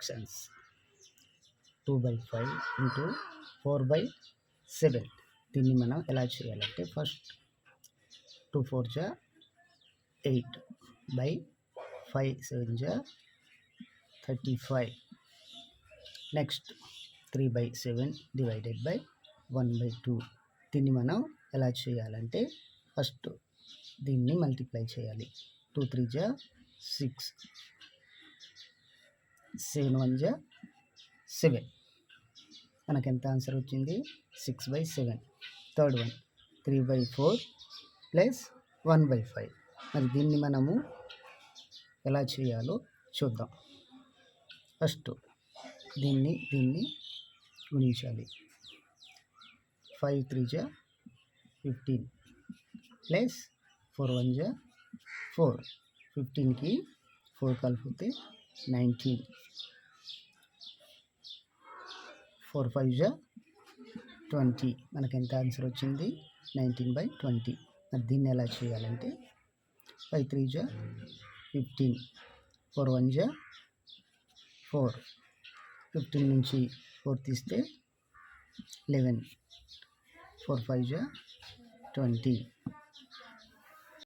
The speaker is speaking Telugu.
Fractions two by five into four by seven దీన్ని మనం ఎలా చేయాలంటే ఫస్ట్ టూ ఫోర్ జా ఎయిట్ బై ఫైవ్ సెవెన్ జా thirty five next three by seven divided by one by two దీన్ని మనం ఎలా చేయాలంటే ఫస్ట్ దీన్ని మల్టిప్లై చేయాలి. టూ త్రీ జా సిక్స్ సెవెన్ వన్ జా సెవెన్. మనకు ఎంత ఆన్సర్ వచ్చింది? Six by seven. Third one. Three by four plus one by five. మరి దీన్ని మనము ఎలా చేయాలో చూద్దాం. ఫస్ట్ దీన్ని దీన్ని గుణించాలి. ఫైవ్ త్రీ జా ఫిఫ్టీన్ ప్లస్ ఫోర్ వన్ జా ఫోర్. ఫిఫ్టీన్కి ఫోర్ కలిపితే నైన్టీన్. ఫోర్ ఫైవ్ జా? ట్వంటీ. మనకి ఎంత ఆన్సర్ వచ్చింది? Nineteen by twenty. మరి దీన్ని ఎలా చేయాలంటే ఫైవ్ త్రీ జా? ఫిఫ్టీన్. ఫోర్ వన్ జా? ఫోర్. ఫిఫ్టీన్ నుంచి ఫోర్ తీస్తే లెవెన్. ఫోర్ ఫైవ్ జా? ట్వంటీ.